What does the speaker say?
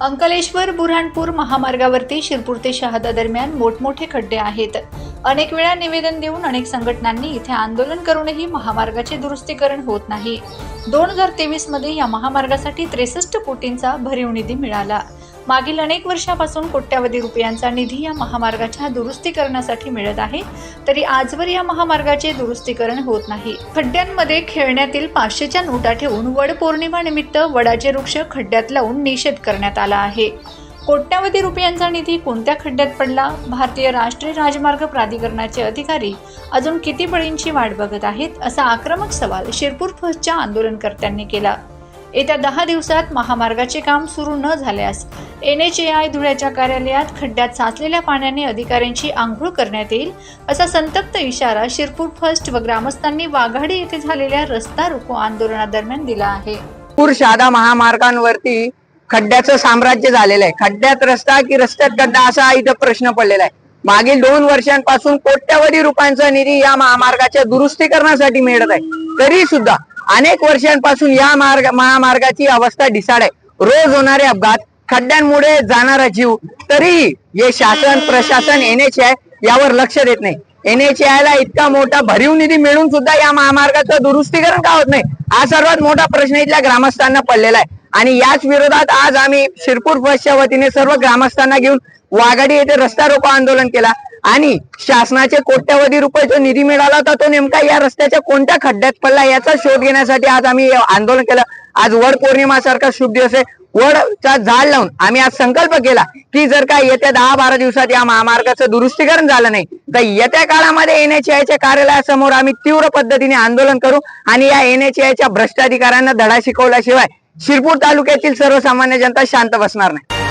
अंकलेश्वर बुऱ्हाणपूर महामार्गावरती शिरपूर ते शहादा दरम्यान मोठमोठे खड्डे आहेत. अनेक वेळा निवेदन देऊन अनेक संघटनांनी इथे आंदोलन करूनही महामार्गाचे दुरुस्तीकरण होत नाही. दोन हजार तेवीसमध्ये या महामार्गासाठी त्रेसष्ट कोटींचा भरीव निधी मिळाला. मागील अनेक वर्षापासून कोट्यावधी रुपयांचा निधी या महामार्गाच्या दुरुस्तीकरणासाठी मिळत आहे. तरी आजवर या महामार्गाचे दुरुस्तीकरण होत नाही. खड्ड्यांमध्ये खेळण्यातील पाचशेच्या नोटा ठेवून वड पौर्णिमानिमित्त वडाचे वृक्ष खड्ड्यात लावून निषेध करण्यात आला आहे. कोट्यावधी रुपयांचा निधी कोणत्या खड्ड्यात पडला? भारतीय राष्ट्रीय राजमार्ग प्राधिकरणाचे अधिकारी अजून किती बळींची वाट बघत आहेत? असा आक्रमक सवाल शिरपूर फसच्या आंदोलनकर्त्यांनी केला. येत्या दहा दिवसात महामार्गाचे काम सुरू न झाल्यास एन एच ए आय धुळ्याच्या कार्यालयात खड्ड्यात साचलेल्या पाण्याने अधिकाऱ्यांची आंघोळ करण्यात येईल असा संतप्त इशारा शिरपूर फर्स्ट व ग्रामस्थांनी वाघाडी येथे झालेल्या रस्ता रोको आंदोलनादरम्यान दिला आहे. पूर शहादा महामार्गांवरती खड्ड्याचं साम्राज्य झालेलं आहे. खड्ड्यात रस्ता की रस्त्यात खड्डा असा इथं प्रश्न पडलेला आहे. मागील दोन वर्षांपासून कोट्यावधी रुपयांचा निधी या महामार्गाच्या दुरुस्तीकरणासाठी मिळत आहे. तरी सुद्धा अनेक वर्षांपासून या मार्ग महामार्गाची अवस्था ढिसाळ आहे. रोज होणारे अपघात खड्ड्यांमुळे जाणारा जीव तरीही हे शासन प्रशासन एन एच आय यावर लक्ष देत नाही. एन एच ला इतका मोठा भरीव निधी मिळून सुद्धा या महामार्गाचं दुरुस्तीकरण का होत नाही? हा सर्वात मोठा प्रश्न इथल्या ग्रामस्थांना पडलेला आहे. आणि याच विरोधात आज आम्ही शिरपूर फर्स्टच्या वतीने सर्व ग्रामस्थांना घेऊन वाघाडी येथे रस्ता रोको आंदोलन केला. आणि शासनाचे कोट्यवधी रुपये जो निधी मिळाला होता तो नेमका या रस्त्याच्या कोणत्या खड्ड्यात पडला याचा शोध घेण्यासाठी आज आम्ही आंदोलन केलं. आज वड पौर्णिमा सारखा शुभ दिवस आहे. वडचा झाड लावून आम्ही आज संकल्प केला की जर का येत्या दहा बारा दिवसात या महामार्गाचं दुरुस्तीकरण झालं नाही तर येत्या काळामध्ये एन एच च्या कार्यालयासमोर आम्ही तीव्र पद्धतीने आंदोलन करू आणि या एन एच च्या भ्रष्टाधिकाऱ्यांना धडा शिकवल्याशिवाय शिरपूर तालुक्यातील सर्वसामान्य जनता शांत बसणार नाही.